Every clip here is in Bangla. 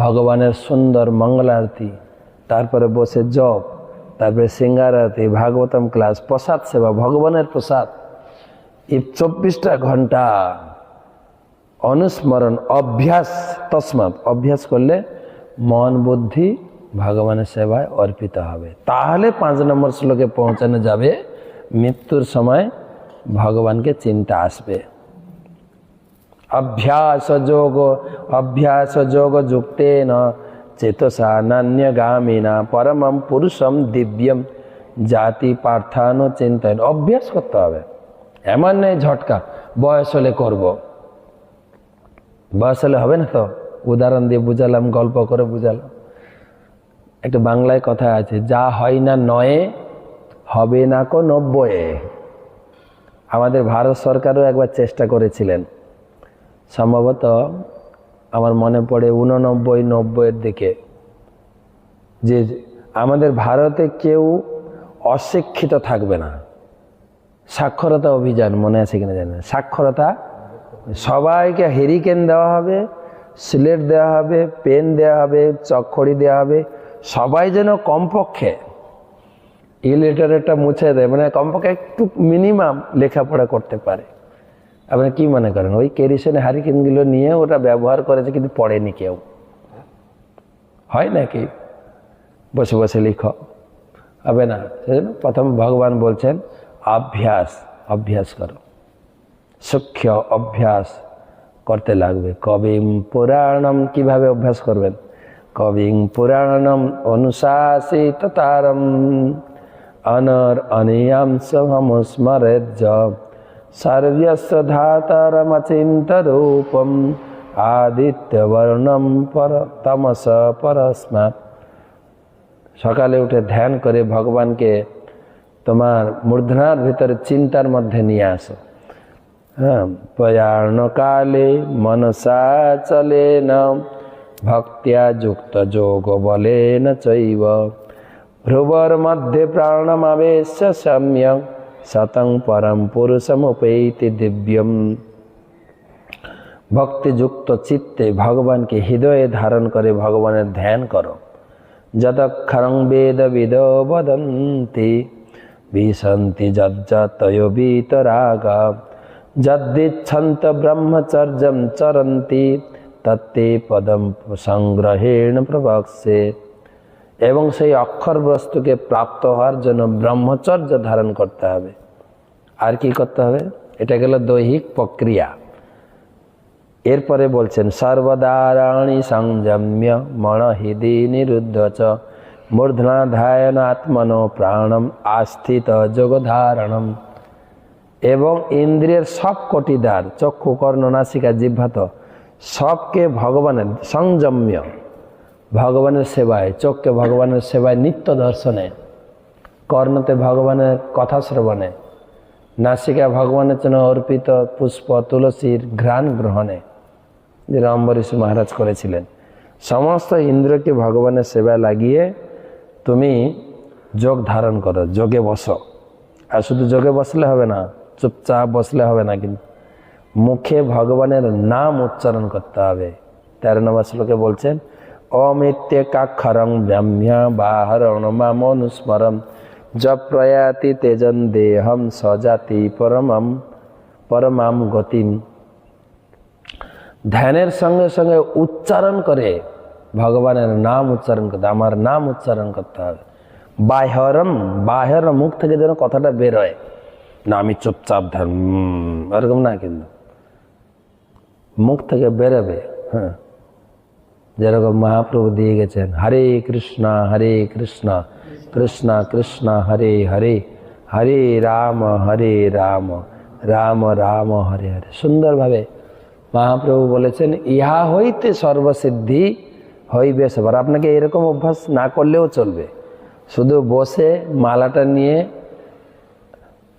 ভগবানের সুন্দর মঙ্গলারতি তারপরে বসে জপ, তারপরে সিঙ্গার আরতি, ভাগবতম ক্লাস, প্রসাদ সেবা, ভগবানের প্রসাদ। এই চব্বিশটা ঘণ্টা অনুস্মরণ, অভ্যাস, তসমাৎ। অভ্যাস করলে মন বুদ্ধি ভগবানের সেবায় অর্পিত হবে। তাহলে পাঁচ নম্বর শ্লোকে পৌঁছানো যাবে, মৃত্যুর সময় ভগবানকে চিন্তা আসবে। অভ্যাস যোগ অভ্যাস যোগ যুক্তেন চেতসা নান্যগামিনা পরমম পুরুষম দিব্যম জাতি পার্থানো চিন্তায়ন অভ্যাস করতে হবে। এমন নেই ঝটকা, বয়স হলে করব। বয়স হলে হবে না তো? উদাহরণ দিয়ে বুঝালাম, গল্প করে বুঝালাম। একটা বাংলায় কথা আছে, যা হয় না নয়ে, হবে না কো নব্বয়ে আমাদের ভারত সরকারও একবার চেষ্টা করেছিলেন। সম্ভবত আমার মনে পড়ে উননব্বই নব্বইয়ের দিকে, যে আমাদের ভারতে কেউ অশিক্ষিত থাকবে না। সাক্ষরতা অভিযান, মনে আছে কিনা জানেন সাক্ষরতা, সবাইকে হেরিকেন দেওয়া হবে স্লেট দেওয়া হবে পেন দেওয়া হবে, চকখড়ি দেওয়া হবে, সবাই যেন কমপক্ষে ইলিটারেটটা মুছে দেয় মানে কমপক্ষে একটু মিনিমাম লেখাপড়া করতে পারে। আপনি কি মনে করেন? ওই কেরিসনে হারিকেনগুলো নিয়ে ওটা ব্যবহার করেছে কিন্তু পড়েনি কেউ। হয় নাকি? বসে বসে লিখো। হবে না? সেজন্য প্রথম ভগবান বলছেন, অভ্যাস অভ্যাস করো। সূক্ষ্ম অভ্যাস করতে লাগবে। কবিম পুরাণম কীভাবে অভ্যাস করবেন? কবিং পুরাণম অনুশাসিত তারম। অনর অনিয়াম সমস্মরেত সর্বস্ব রূপম আদিত্যবর্ণম পর তমস পরস্মাৎ সকালে উঠে ধ্যান করে ভগবানকে তোমার মূর্ধনার ভিতরে চিন্তার মধ্যে নিয়ে আসো হ্যাঁ প্রয়াণ কালে মনসা চলে ন ভক্তিয়া যুক্ত যোগ বলে ন চৈব ভ্রুবর মধ্যে প্রাণমাবেশ সম্যক শতং পরম পুরুষমুপৈতি দিব্যম। ভক্তিযুক্ত চিত্তে ভগবানকে হৃদয়ে ধারণ করে ভগবানের ধ্যান করো। যতক্ষরং বেদ বিদ বদন্তি বিশন্তি যজ্জতয়োবীতরাগ যদ্দিচ্ছন্ত ব্রহ্মচর্যম চরন্তি, তত্তে পদম সংগ্রহেণ প্রবক্সে। এবং সেই অক্ষর বস্তুকে প্রাপ্ত হওয়ার জন্য ব্রহ্মচর্য ধারণ করতে হবে। আর কি করতে হবে? এটা গেল দৈহিক প্রক্রিয়া। এরপরে বলছেন, সর্বদারাণী সংযম্য মণহিদি নিরুদ্ধ চ মূর্ধনাধায়ন আত্মনো প্রাণম আস্থিত যোগধারণম। এবং ইন্দ্রিয়ের সব কটিদার চক্ষু, কর্ণ, নাসিকা, জিহ্বাত, সবকে ভগবানের সংযম্য। ভগবানের সেবায়, চোখকে ভগবানের সেবায় নিত্য দর্শনে, কর্ণতে ভগবানের কথা শ্রবণে নাসিকা ভগবানের জন্য অর্পিত পুষ্প, তুলসীর ঘ্রাণ গ্রহণে, যে রামবরীশ মহারাজ করেছিলেন। সমস্ত ইন্দ্রকে ভগবানের সেবায় লাগিয়ে তুমি যোগ ধারণ করো, যোগে বসো। আর শুধু যোগে বসলে হবে না, চুপচাপ বসলে হবে না কিন্তু। মুখে ভগবানের নাম উচ্চারণ করতে হবে। তেরো নম্বর শ্লোকে বলছেন অমিত্যেকাক্ষরং ব্রহ্ম্য বাহরণ মামনুস্মরম য প্রয়াতি তেজন দেহম সজাতি পরমম পরমাম গতিম ধ্যানের সঙ্গে সঙ্গে উচ্চারণ করে ভগবানের নাম উচ্চারণ করতে আমার নাম উচ্চারণ করতে হবে বাহরম বাহর মুখ থেকে যেন কথাটা বেরোয় না আমি চুপচাপ ধ্যান উম, এরকম না কিন্তু মুখ থেকে বেরোবে হ্যাঁ যেরকম মহাপ্রভু দিয়ে গেছেন, হরে কৃষ্ণ হরে কৃষ্ণ কৃষ্ণ কৃষ্ণ, হরে হরে হরে রাম হরে রাম রাম রাম, হরে হরে। সুন্দরভাবে মহাপ্রভু বলেছেন, ইহা হইতে সর্বসিদ্ধি হইবে সবার। আপনাকে এরকম অভ্যাস না করলেও চলবে। শুধু বসে মালাটা নিয়ে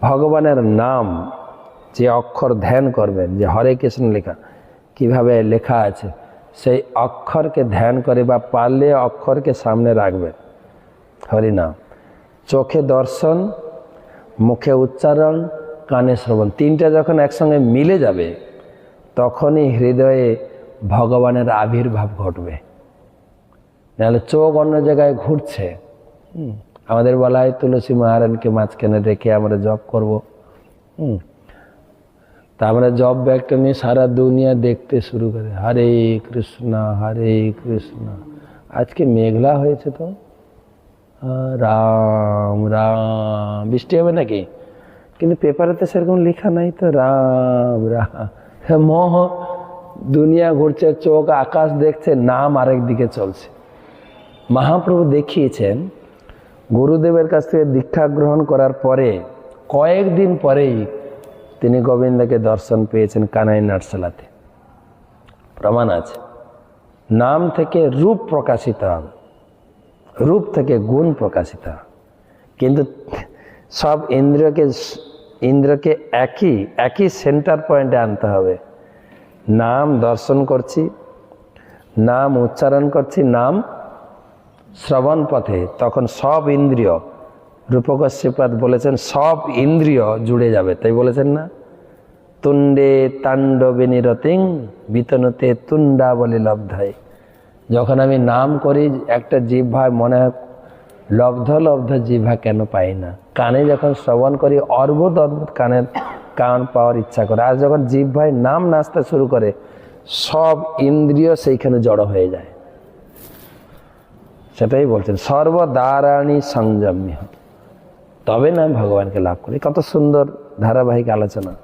ভগবানের নাম যে অক্ষর ধ্যান করবেন, যে হরে কৃষ্ণ লেখা, কীভাবে লেখা আছে? সেই অক্ষরকে ধ্যান করে বা পারলে অক্ষরকে সামনে রাখবেন হরিনাম চোখে দর্শন, মুখে উচ্চারণ, কানে শ্রবণ। তিনটা যখন একসঙ্গে মিলে যাবে, তখনই হৃদয়ে ভগবানের আবির্ভাব ঘটবে। নাহলে চোখ অন্য জায়গায় ঘুরছে। আমাদের বলা হয়, তুলসী মহারানকে মাঝখানে রেখে আমরা জপ করব। হুম। তা আমরা জব ব্যাগটা নিয়ে সারা দুনিয়া দেখতে শুরু করে। হরে কৃষ্ণ হরে কৃষ্ণ। আজকে মেঘলা হয়েছে তো? রাম রাম। বৃষ্টি হবে নাকি? কিন্তু পেপারেতে সেরকম লেখা নাই তো। রাম রাম। মোহ, দুনিয়া ঘুরছে, চোখ, আকাশ দেখছে, নাম আরেক দিকে চলছে। মহাপ্রভু দেখিয়েছেন, গুরুদেবের কাছ থেকে দীক্ষা গ্রহণ করার পরে, কয়েকদিন পরেই তিনি গোবিন্দকে দর্শন পেয়েছেন কানাই নাটসালাতে প্রমাণ আছে। নাম থেকে রূপ প্রকাশিত হবে। রূপ থেকে গুণ প্রকাশিত হবে। কিন্তু সব ইন্দ্রিয়কে ইন্দ্রকে একই একই সেন্টার পয়েন্টে আনতে হবে। নাম দর্শন করছি, নাম উচ্চারণ করছি, নাম শ্রবণ পথে। তখন সব ইন্দ্রিয় রূপকশ্যপাত বলেছেন, সব ইন্দ্রিয় জুড়ে যাবে। তাই বলেছেন না? তুণ্ডে তাণ্ডবে নিরতিং, বিতনতে তুণ্ডা বলে লব্ধায়। যখন আমি নাম করি, একটা জিহ্বায় মনে হয়, লব্ধ লব্ধ জিহ্বা কেন পাই না? কানে যখন শ্রবণ করি অদ্ভুত অদ্ভুত কানের কান পাওয়ার ইচ্ছা করে। আর যখন জিহ্বায় নাম নাচতে শুরু করে, সব ইন্দ্রিয় সেইখানে জড়ো হয়ে যায়। সেটাই বলছেন, সর্বদারাণী সংযম্য। তবে না, ভগবানকে লাভ করি। কত সুন্দর ধারাবাহিক আলোচনা।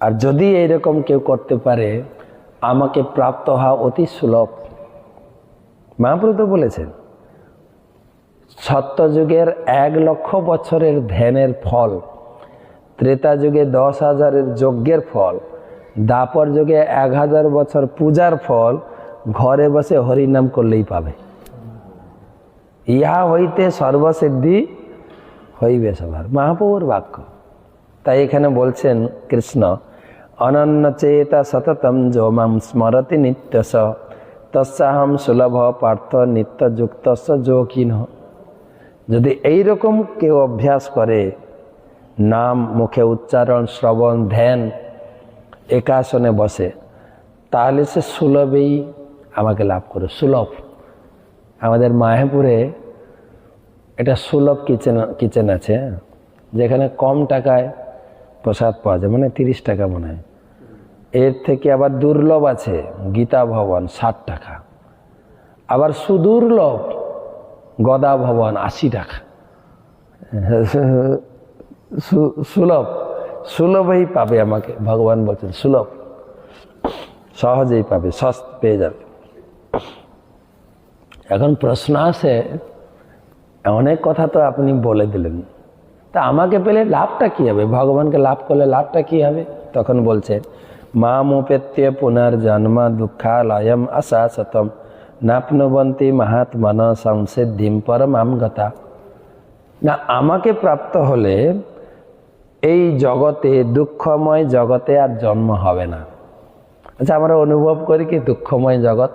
আর যদি এইরকম কেউ করতে পারে, আমাকে প্রাপ্ত হওয়া অতি সুলভ। মহাপ্রভু তো বলেছেন, সত্যযুগের এক লক্ষ বছরের ধ্যানের ফল ত্রেতা যুগে দশ হাজারের যজ্ঞের ফল দাপর যুগে এক হাজার বছর পূজার ফল, ঘরে বসে হরিনাম করলেই পাবে। ইহা হইতে সর্বসিদ্ধি হইবে সবার। মহাপ্রভুর বাক্য। তাই এখানে বলছেন কৃষ্ণ, অনন্য চেতা সততম যো মাম স্মরতি নিত্যস তস্যাহম সুলভ পার্থ নিত্যযুক্ত যোগীন। যদি এইরকম কেউ অভ্যাস করে, নাম মুখে উচ্চারণ, শ্রবণ, ধ্যান, একাসনে বসে, তাহলে সে সুলভেই আমাকে লাভ করে সুলভ। আমাদের মায়াপুরে এটা সুলভ কিচেন কিচেন আছে হ্যাঁ? যেখানে কম টাকায় প্রসাদ পাওয়া যায় মানে তিরিশ টাকা মনে হয়। এর থেকে আবার দুর্লভ আছে, গীতা ভবন, ষাট টাকা। আবার সুদুর্লভ, গদা ভবন, আশি টাকা। সুলভ, সুলভেই পাবে আমাকে, ভগবান বলছেন, সুলভ। সহজেই পাবে, সস্ত পেয়ে যাবে। এখন প্রশ্ন আসে অনেক কথা তো আপনি বলে দিলেন। তা আমাকে পেলে লাভটা কি হবে? ভগবানকে লাভ করলে লাভটা কি হবে? তখন বলছে, মা মোপেত্য পুনর্জন্ম দুঃখালয়ম অশাশ্বতম নাপনবন্তী মহাত্মন সংসিদ্ধিম পরমাম গতা। না, আমাকে প্রাপ্ত হলে এই জগতে, দুঃখময় জগতে আর জন্ম হবে না। আচ্ছা আমরা অনুভব করি কি দুঃখময় জগৎ?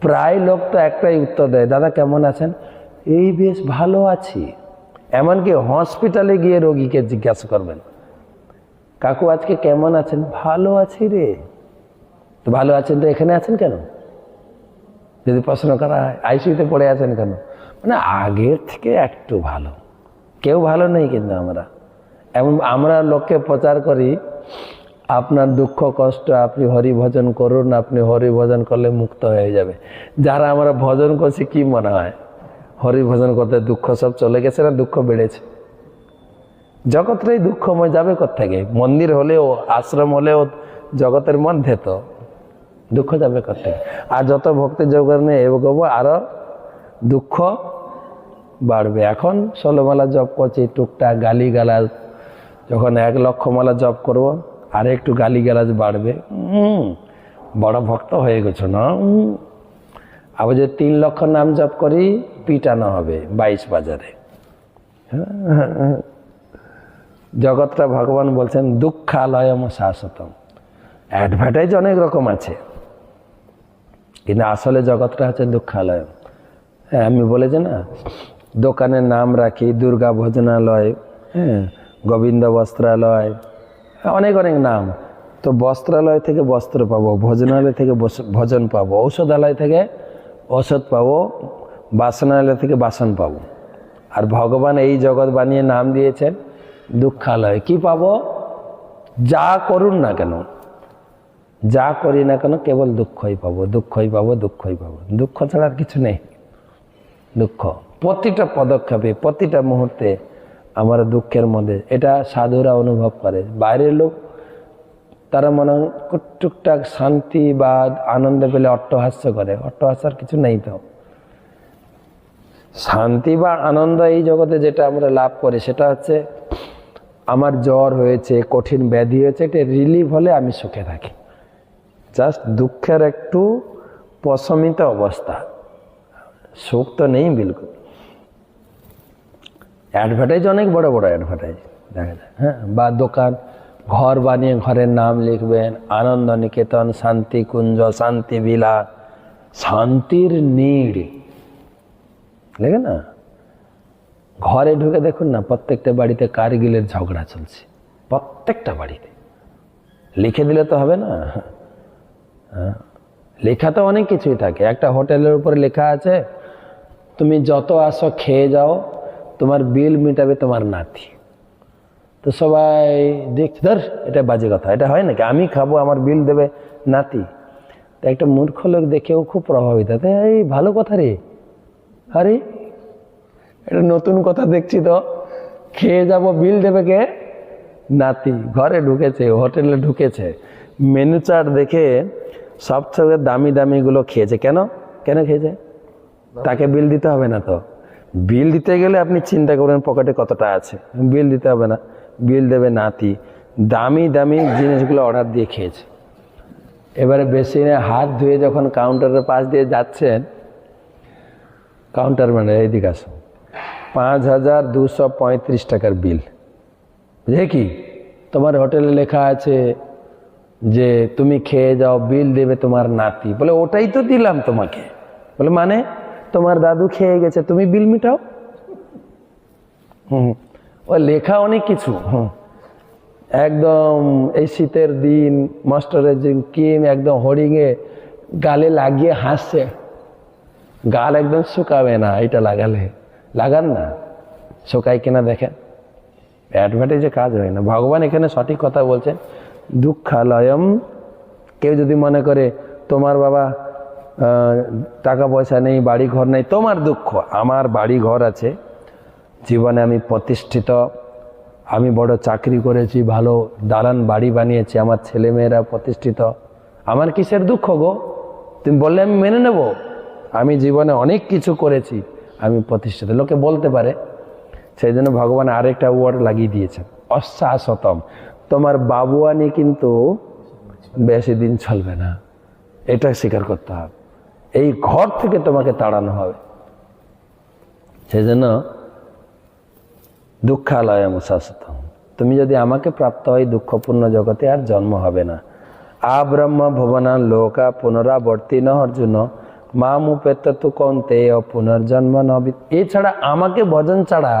প্রায় লোক তো একটাই উত্তর দেয়, দাদা কেমন আছেন? এই বেশ ভালো আছি। এমনকি হসপিটালে গিয়ে রোগীকে জিজ্ঞাসা করবেন। কাকু, আজকে কেমন আছেন? ভালো আছি রে। তো ভালো আছেন তো এখানে আছেন কেন? যদি প্রশ্ন করা হয় আইসিউতে পড়ে আছেন কেন? মানে আগের থেকে একটু ভালো। কেউ ভালো নেই কিন্তু আমরা। এমন আমরা লোককে প্রচার করি, আপনার দুঃখ, কষ্ট, আপনি হরি ভজন করুন, আপনি হরি ভজন করলে মুক্ত হয়ে যাবে। যারা আমরা ভজন করছি, কি মনে হয়? হরি ভজন করতে দুঃখ সব চলে গেছে না দুঃখ বেড়েছে? জগৎটাই দুঃখময় যাবে থেকে মন্দির হলেও, আশ্রম হলেও, জগতের মধ্যে তো দুঃখ যাবে থেকে আর যত ভক্তি যোগনে এগোবো, আরও দুঃখ বাড়বে। এখন ষোলোমালা জপ করছি, টুকটাক গালি গালাজ যখন এক লক্ষ মালা জপ করব আর একটু গালি গালাজ বাড়বে বড় ভক্ত হয়ে গেছো না। আবার যদি তিন লক্ষ নাম জপ করি, পিটানো হবে বাইশ বাজারে। জগৎটা ভগবান বলছেন, দুঃখালয়ম শাশ্বতম। অ্যাডভার্টাইজ অনেক রকম আছে। কিন্তু আসলে জগৎটা হচ্ছে দুঃখালয় হ্যাঁ আমি বলেছি না দোকানের নাম রাখি, দুর্গা ভোজনালয় হ্যাঁ গোবিন্দ বস্ত্রালয়, অনেক অনেক নাম। তো বস্ত্রালয় থেকে বস্ত্র পাবো, ভোজনালয় থেকে ভোজন পাবো, ঔষধালয় থেকে ঔষধ পাবো, বাসনালয় থেকে বাসন পাবো। আর ভগবান এই জগৎ বানিয়ে নাম দিয়েছেন দুঃখালয়। কি পাবো? যা করুন না কেন, যা করি না কেন কেবল দুঃখই পাবো দুঃখই পাবো দুঃখই পাবো। দুঃখ ছাড়া আর কিছু নেই। দুঃখ। প্রতিটা পদক্ষেপে, প্রতিটা মুহূর্তে আমার দুঃখের মধ্যে, এটা সাধুরা অনুভব করে। বাইরের লোক তারা মনে টুকটাক শান্তি বা আনন্দ পেলে অট্টহাস্য করে। অট্টহাস্যার কিছু নেই তো। শান্তি বা আনন্দ এই জগতে যেটা আমরা লাভ করি, সেটা হচ্ছে আমার জ্বর হয়েছে, কঠিন ব্যাধি হয়েছে, এটা রিলিফ হলে আমি সুখে থাকি। জাস্ট দুঃখের একটু প্রশমিত অবস্থা। সুখ তো নেই বিলকুল। অ্যাডভার্টাইজ অনেক বড় বড় অ্যাডভার্টাইজ দেখা যায় হ্যাঁ? বা দোকান। ঘর বানিয়ে ঘরের নাম লিখবেন, আনন্দ নিকেতন, শান্তি কুঞ্জ, শান্তি বিলা শান্তির নীড়। লেগে না? ঘরে ঢুকে দেখুন না, প্রত্যেকটা বাড়িতে কারগিলের ঝগড়া চলছে, প্রত্যেকটা বাড়িতে। লিখে দিলে তো হবে না। হ্যাঁ। লেখা তো অনেক কিছুই থাকে। একটা হোটেলের উপরে লেখা আছে, তুমি যত আসো খেয়ে যাও, তোমার বিল মিটাবে তোমার নাতি। তো সবাই দেখ, ধর, এটা বাজে কথা। এটা হয় নাকি? আমি খাব, আমার বিল দেবে নাতি। তো একটা মূর্খ লোক দেখেও খুব প্রভাবিত। এই ভালো কথা রে। আরে এটা নতুন কথা দেখছি তো। খেয়ে যাব, বিল দেবে কে? নাতি। ঘরে ঢুকেছে, হোটেলে ঢুকেছে। মেনু চার্ট দেখে সবথেকে দামি দামিগুলো খেয়েছে। কেন? কেন খেয়েছে? তাকে বিল দিতে হবে না তো। বিল দিতে গেলে আপনি চিন্তা করবেন, পকেটে কতটা আছে। বিল দিতে হবে না। বিল দেবে নাতি। দামি দামি জিনিসগুলো অর্ডার দিয়ে খেয়েছে। এবারে বেসিনে হাত ধুয়ে যখন কাউন্টারের পাশ দিয়ে যাচ্ছেন কাউন্টার মানে এইদিকে আসো পাঁচ হাজার দুশো পঁয়ত্রিশ টাকার বিল বুঝে কি? তোমার হোটেলে লেখা আছে যে, তুমি খেয়ে যাও বিল দেবে তোমার নাতি। বলে, ওটাই তো দিলাম তোমাকে। বলে মানে? তোমার দাদু খেয়ে গেছে, তুমি বিল মিটাও? হুম। ও লেখা অনেক কিছু একদম এই শীতের দিন, মাস্টারের যে কিম একদম হরিঙে গালে লাগিয়ে হাসছে। গাল একদম শুকাবে না এটা লাগালে। লাগান না, শুকায় কিনা দেখেন। অ্যাডভার্টাইজে কাজ হয় না। ভগবান এখানে সঠিক কথা বলছেন, দুঃখালয়ম কেউ যদি মনে করে তোমার বাবা টাকা পয়সা নেই বাড়ি ঘর নেই, তোমার দুঃখ, আমার বাড়ি ঘর আছে জীবনে আমি প্রতিষ্ঠিত, আমি বড় চাকরি করেছি, ভালো দালান বাড়ি বানিয়েছি, আমার ছেলেমেয়েরা প্রতিষ্ঠিত। আমার কিসের দুঃখ গো? তুমি বললে আমি মেনে নেব। আমি জীবনে অনেক কিছু করেছি, আমি প্রতিষ্ঠিত। লোকে বলতে পারে সেই জন্য ভগবান আরেকটা ওয়ার্ড লাগিয়ে দিয়েছেন, অশ্বাসতম। তোমার বাবুয়ানি কিন্তু বেশি দিন চলবে না, এটা স্বীকার করতে হবে। এই ঘর থেকে তোমাকে তাড়ানো হবে। সেই জন্য দুঃখালয় মুসাসত। তুমি যদি আমাকে প্রাপ্ত হয় দুঃখপূর্ণ জগতে আর জন্ম হবে না। আ ব্রহ্ম ভবনা লোকা পুনরাবর্তী অর্জুন। মা মুপেত তু কন্তে পুনর্জন্ম নবি এছাড়া আমাকে ভজন ছাড়া